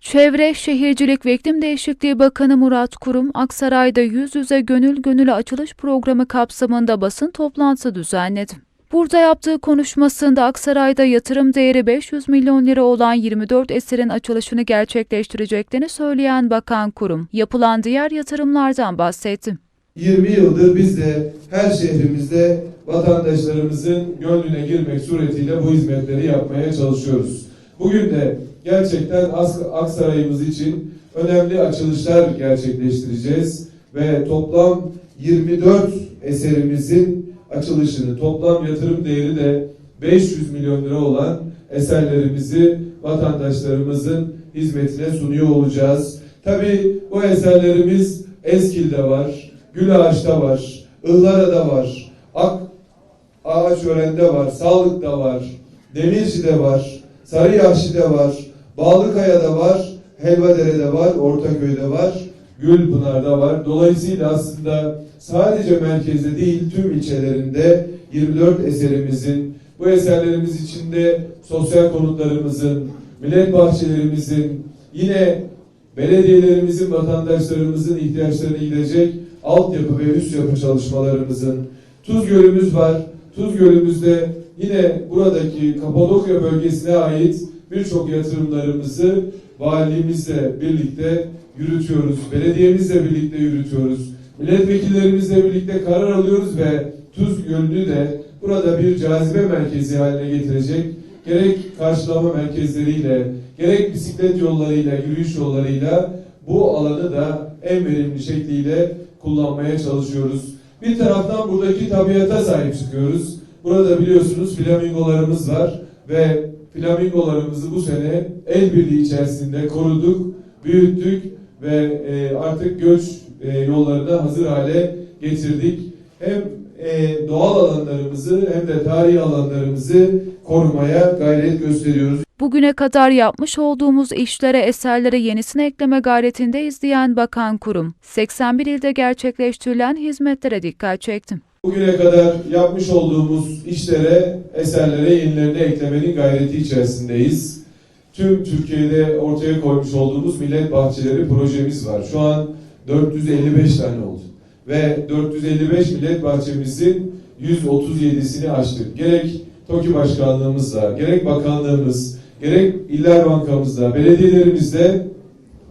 Çevre, Şehircilik ve İklim Değişikliği Bakanı Murat Kurum, Aksaray'da yüz yüze gönül gönüle açılış programı kapsamında basın toplantısı düzenledi. Burada yaptığı konuşmasında Aksaray'da yatırım değeri 500 milyon lira olan 24 eserin açılışını gerçekleştireceklerini söyleyen Bakan Kurum, yapılan diğer yatırımlardan bahsetti. 20 yıldır biz de her şehrimizde vatandaşlarımızın gönlüne girmek suretiyle bu hizmetleri yapmaya çalışıyoruz. Bugün de gerçekten Aksaray'ımız için önemli açılışlar gerçekleştireceğiz ve toplam 24 eserimizin açılışını, toplam yatırım değeri de 500 milyon lira olan eserlerimizi vatandaşlarımızın hizmetine sunuyor olacağız. Tabii bu eserlerimiz Eskil'de var, Gülağaç'ta var, Ihlara'da var, Ak Ağaçören'de var, Sağlık'ta var, Demirci'de var, Sarıyahşi'de var, Bağlıkaya'da var, Helvadere'de var, Ortaköy'de var, Gülpınar'da var. Dolayısıyla aslında sadece merkezde değil tüm ilçelerinde 24 eserimizin, bu eserlerimiz içinde sosyal konutlarımızın, millet bahçelerimizin, yine belediyelerimizin, vatandaşlarımızın ihtiyaçlarını gidecek altyapı ve üst yapı çalışmalarımızın, Tuz Gölümüz var. Tuz Gölümüzde yine buradaki Kapadokya bölgesine ait birçok yatırımlarımızı valimizle birlikte yürütüyoruz. Belediyemizle birlikte yürütüyoruz. Milletvekillerimizle birlikte karar alıyoruz ve Tuz Gölü'nü de burada bir cazibe merkezi haline getirecek gerek karşılama merkezleriyle, gerek bisiklet yollarıyla, yürüyüş yollarıyla bu alanı da en verimli şekliyle kullanmaya çalışıyoruz. Bir taraftan buradaki tabiata sahip çıkıyoruz. Burada biliyorsunuz flamingolarımız var ve flamingolarımızı bu sene el birliği içerisinde koruduk, büyüttük ve e, artık göç e, yollarına hazır hale getirdik. Hem e, doğal alanlarımızı hem de tarihi alanlarımızı korumaya gayret gösteriyoruz. Bugüne kadar yapmış olduğumuz işlere, eserlere yenisini ekleme gayretindeyiz diyen Bakan Kurum, 81 ilde gerçekleştirilen hizmetlere dikkat çekti. Bugüne kadar yapmış olduğumuz işlere, eserlere yenilerini eklemenin gayreti içerisindeyiz. Tüm Türkiye'de ortaya koymuş olduğumuz millet bahçeleri projemiz var. Şu an 455 tane oldu. Ve 455 millet bahçemizin 137'sini açtık. Gerek TOKİ Başkanlığımızla, gerek bakanlığımız, gerek İller Bankamızda, belediyelerimizde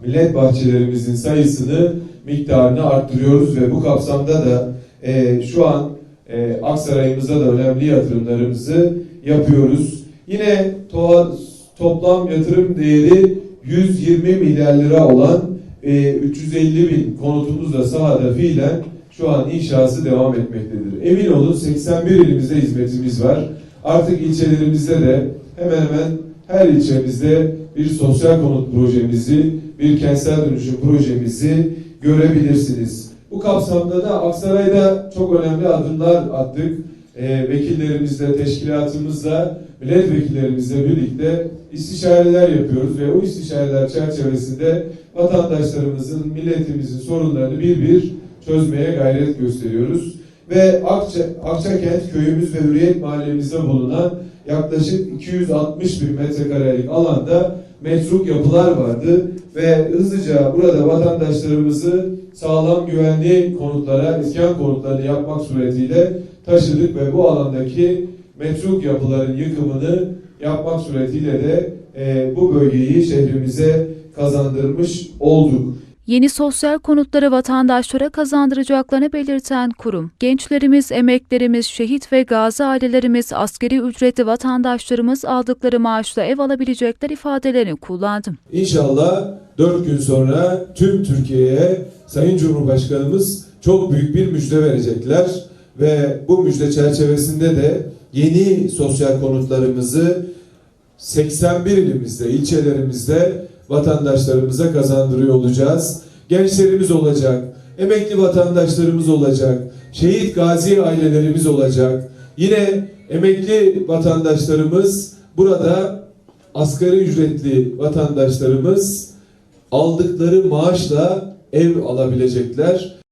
millet bahçelerimizin sayısını, miktarını arttırıyoruz ve bu kapsamda da e, şu an e, Aksaray'ımıza da önemli yatırımlarımızı yapıyoruz. Yine to toplam yatırım değeri 120 milyar lira olan e, 350 bin konutumuz da sahada fiilen şu an inşası devam etmektedir. Emin olun 81 ilimizde hizmetimiz var. Artık ilçelerimizde de hemen hemen her ilçemizde bir sosyal konut projemizi, bir kentsel dönüşüm projemizi görebilirsiniz. Bu kapsamda da Aksaray'da çok önemli adımlar attık. E, vekillerimizle, teşkilatımızla, milletvekillerimizle birlikte istişareler yapıyoruz ve o istişareler çerçevesinde vatandaşlarımızın, milletimizin sorunlarını bir bir çözmeye gayret gösteriyoruz. Ve Akça, Akçakent köyümüz ve Hürriyet mahallemizde bulunan yaklaşık 260 bin metrekarelik alanda metruk yapılar vardı ve hızlıca burada vatandaşlarımızı sağlam güvenli konutlara, iskan konutlarını yapmak suretiyle taşıdık ve bu alandaki metruk yapıların yıkımını yapmak suretiyle de e, bu bölgeyi şehrimize kazandırmış olduk. Yeni sosyal konutları vatandaşlara kazandıracaklarını belirten kurum, gençlerimiz, emeklerimiz, şehit ve gazi ailelerimiz, askeri ücretli vatandaşlarımız aldıkları maaşla ev alabilecekler ifadelerini kullandı. İnşallah 4 gün sonra tüm Türkiye'ye Sayın Cumhurbaşkanımız çok büyük bir müjde verecekler ve bu müjde çerçevesinde de yeni sosyal konutlarımızı 81 ilimizde, ilçelerimizde vatandaşlarımıza kazandırıyor olacağız. Gençlerimiz olacak, emekli vatandaşlarımız olacak, şehit gazi ailelerimiz olacak. Yine emekli vatandaşlarımız burada asgari ücretli vatandaşlarımız aldıkları maaşla ev alabilecekler.